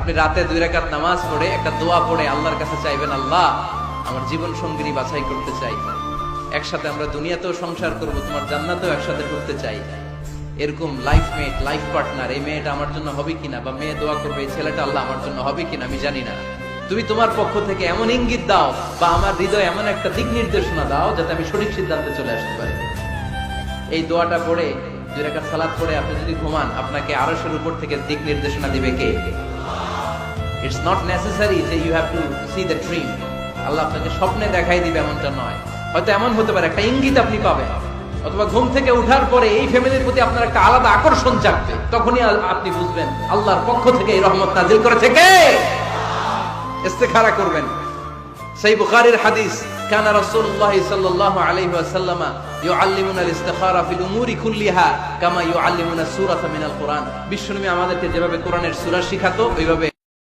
আপনি রাতে দুই রাকাত নামাজ পড়ে একটা দোয়া পড়ে আল্লাহর কাছে চাইবেন, আল্লাহ, আমার জীবন সঙ্গিনী বাছাই করতে চাই। একসাথে আমরা দুনিয়াতেও সংসার করব, তোমার জান্নাতেও একসাথে করতে চাই। এরকম লাইফ মেট লাইফ পার্টনার এই মেয়েটা আমার জন্য হবে কিনা বা মেয়ে দোয়া করবে, এই ছেলেটা আল্লাহ আমার জন্য হবে কিনা আমি জানি না। তুমি তোমার পক্ষ থেকে এমন ইঙ্গিত দাও বা আমার হৃদয় এমন একটা দিক নির্দেশনা দাও যাতে আমি সঠিক সিদ্ধান্তে চলে আসতে পারি। এই দোয়াটা পড়ে, দুই রাকাত সালাদ পড়ে আপনি যদি ঘুমান, আপনাকে আরশের উপর থেকে দিক নির্দেশনা দিবে কে? ইটস নট নেসেসারি যে you have to see the dream Allah আপনাকে স্বপ্নে দেখাই দিবে এমনটা নয়। হয়তো এমন হতে পারে, একটা ইঙ্গিত আপনি পাবেন। অথবা ঘুম থেকে উঠার পরে এই ফ্যামিলির প্রতি আপনার একটা আলাদা আকর্ষণ জাগবে। তখনই আপনি বুঝবেন, আল্লাহর পক্ষ থেকে এই রহমত নাজিল করেছে কে? ইস্তেখারা করবেন। সেই বুখারীর হাদিস, কানা রাসূলুল্লাহ সাল্লাল্লাহু আলাইহি ওয়াসাল্লাম ইউআল্লিমুনা আল-ইস্তিখারা ফিল উমুরি কুল্লিহা কামা ইউআল্লিমুনা সূরাতা মিনাল কুরআন। বিশ্বনবী আমাদেরকে যেভাবে কোরআনের সূরা শিখাতো, ওইভাবে